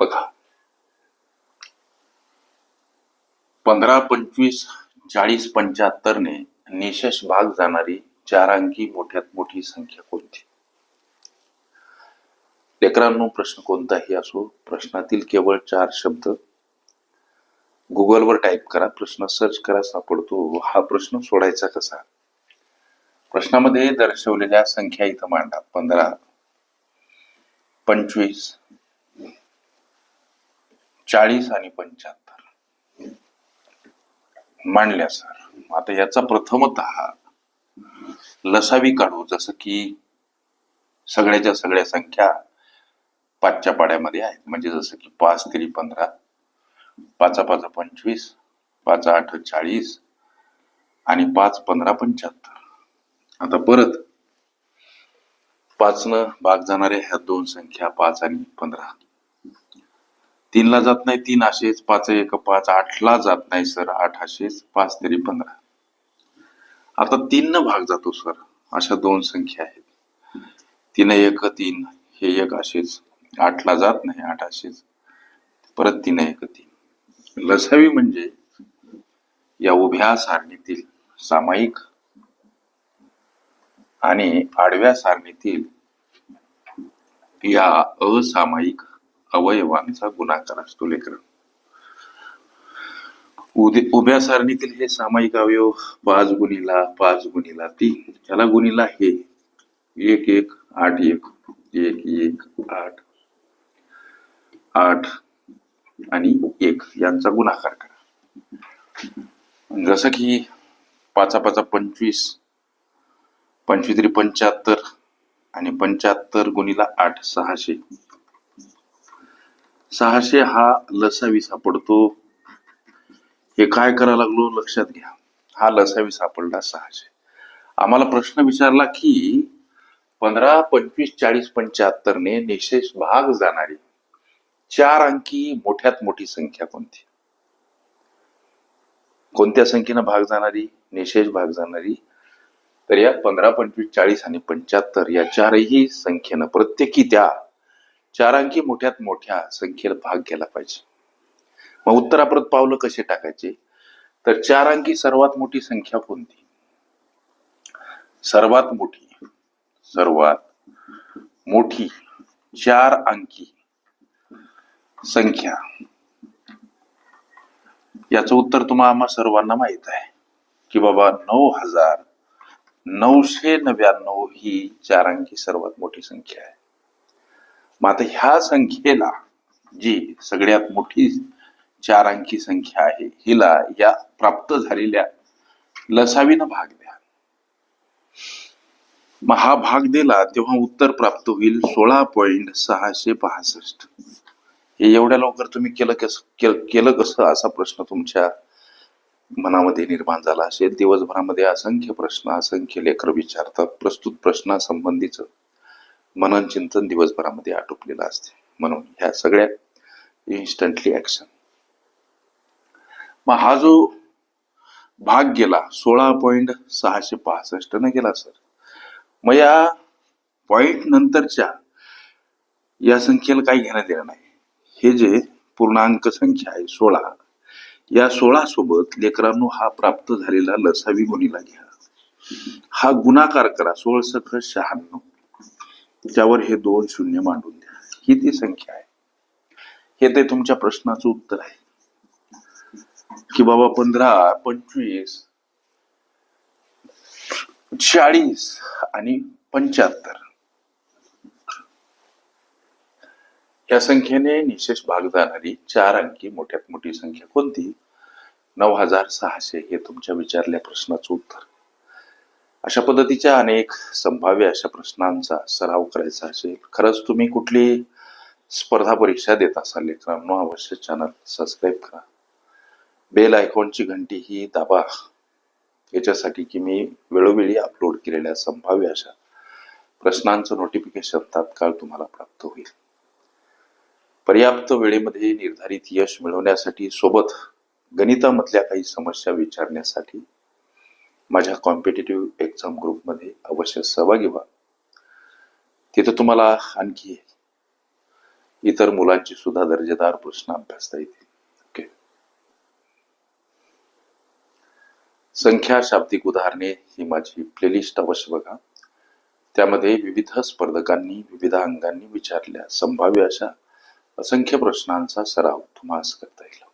बघा. पंधरा पंचवीस चाळीस पंच्याहत्तरने निशेष भाग जाणारी चार अंकी मोठ्यात मोठी संख्या कोणती? लेकरांनो प्रश्न कोणताही असो प्रश्नातील केवळ चार शब्द. गुगलवर टाईप करा प्रश्न सर्च करा सापडतो. हा प्रश्न सोडायचा कसा? प्रश्नामध्ये दर्शवलेल्या संख्या इथं मांडा. पंधरा पंचवीस चाळीस आणि पंच्याहत्तर. मांडल्या सर. आता याचा प्रथमत लसावी काढू जसं की सगळ्याच्या सगळ्या संख्या पाचच्या पाड्यामध्ये आहेत. म्हणजे जसं की पाच तरी पंधरा पाचा पाच पंचवीस पाच आठ चाळीस आणि पाच पंधरा पंच्याहत्तर. आता परत पाचनं भाग जाणाऱ्या ह्या दोन संख्या पाच आणि पंधरा. तीनला जात नाही तीन असेच पाच एक पाच आठला जात नाही सर. आठ असेच पाच तरी पंधरा. आता तीन न भाग जातो सर. अशा दोन संख्या आहेत. तीन एक तीन. हे एक असेच. आठला जात नाही आठ असेच. परत तीन एक तीन. लसावी म्हणजे या उभ्या सारणीतील सामायिक आणि आडव्या सारणीतील या असामायिक अवयवांचा गुणाकार असतो लेकर. उदे- उभ्या सारणीतील हे सामायिक अवयव पाच गुणीला पाच गुणीला तीन त्याला गुणीला हे. एक एक आठ एक एक एक आठ. आठ आणि एक यांचा गुणाकार करा. जसं की पाचा पाचा पंचवीस पंचवीस तरी पंच्याहत्तर आणि पंच्याहत्तर गुणीला आठ सहाशे. सहाशे हा लसावी सापडतो. हे काय करायला लागलो? लक्षात घ्या. हा लसावी सापडला सहाशे. आम्हाला प्रश्न विचारला की पंधरा पंचवीस चाळीस पंच्याहत्तरने निशेष भाग जाणारी चार अंकी मोठ्यात मोठी संख्या कोणती? कोणत्या संख्येनं भाग जाणारी? निशेष भाग जाणारी. तर या पंधरा पंचवीस चाळीस आणि पंच्याहत्तर या चारही संख्येनं प्रत्येकी त्या चार अंकी मोठ्यात मोठ्या संख्येला भाग गेला पाहिजे. मग उत्तराप्रत पावलं कसे टाकायचे? तर चार अंकी सर्वात मोठी संख्या कोणती? सर्वात मोठी सर्वात मोठी चार अंकी संख्या. याचं उत्तर तुम्हा आम्हा सर्वांना माहीत आहे की बाबा नऊ हजार नऊशे नव्याण्णव ही चार अंकी सर्वात मोठी संख्या आहे. मग आता ह्या संख्येला जी सगळ्यात मोठी चार अंकी संख्या आहे हिला या प्राप्त झालेल्या लसावीनं भाग द्या. मग हा भाग दिला तेव्हा उत्तर प्राप्त होईल सोळा पॉइंट सहाशे पासष्ट हे एवढ्या लवकर तुम्ही केलं कस केलं केलं कसं? असा प्रश्न तुमच्या मनामध्ये निर्माण झाला असेल. दिवसभरामध्ये असंख्य प्रश्न असंख्य लेकर विचारतात. प्रस्तुत प्रश्नासंबंधीच मनन चिंतन दिवसभरामध्ये आटोपलेलं असते. म्हणून ह्या सगळ्या इन्स्टंटली ऍक्शन मग हा जो भाग गेला सोळा पॉईंट सहाशे पासष्ट न गेला सर. मग या पॉईंट नंतरच्या या संख्येला काही घेणं देणं नाही. हे जे पूर्णांक संख्या आहे सोळा या सोळा सोबत लेकरांनो हा प्राप्त झालेला लसावी गुणीला घ्या. हा गुणाकार करा सोळ सख शहाण्णव. त्यावर हे दोन शून्य मांडून द्या. ही ती संख्या आहे. हे ते तुमच्या प्रश्नाचं उत्तर आहे. की बाबा पंधरा पंचवीस चाळीस आणि पंच्याहत्तर. या संख्येने निशेष भाग जाणारी चार अंकी मोठ्यात मोठी संख्या कोणती? नऊ हजार सहाशे हे तुमच्या विचारल्या प्रश्नाचं उत्तर. अशा पद्धतीच्या अनेक संभाव्य अशा प्रश्नांचा सराव करायचा असेल. खरंच तुम्ही कुठली स्पर्धा परीक्षा देत असाल लेकरांनो अवश्य चॅनल सबस्क्राईब करा. बेल आयकॉनची घंटी ही दाबा. याच्यासाठी की मी वेळोवेळी अपलोड केलेल्या संभाव्य अशा प्रश्नांचं नोटिफिकेशन तात्काळ तुम्हाला प्राप्त होईल. पर्याप्त वेळेमध्ये निर्धारित यश मिळवण्यासाठी सोबत गणितामधल्या काही समस्या विचारण्यासाठी माझ्या कॉम्पिटेटिव्ह एक्झाम ग्रुपमध्ये अवश्य सहभागी व्हा. तिथं तुम्हाला आणखी इतर मुलांची सुद्धा दर्जेदार प्रश्न अभ्यासता येतील. ओके संख्या शाब्दिक उदाहरणे ही माझी प्लेलिस्ट अवश्य बघा. त्यामध्ये विविध स्पर्धकांनी विविध अंगांनी विचारल्या संभाव्य अशा असंख्य प्रश्नांचा सराव तुम्हाला करता येईल.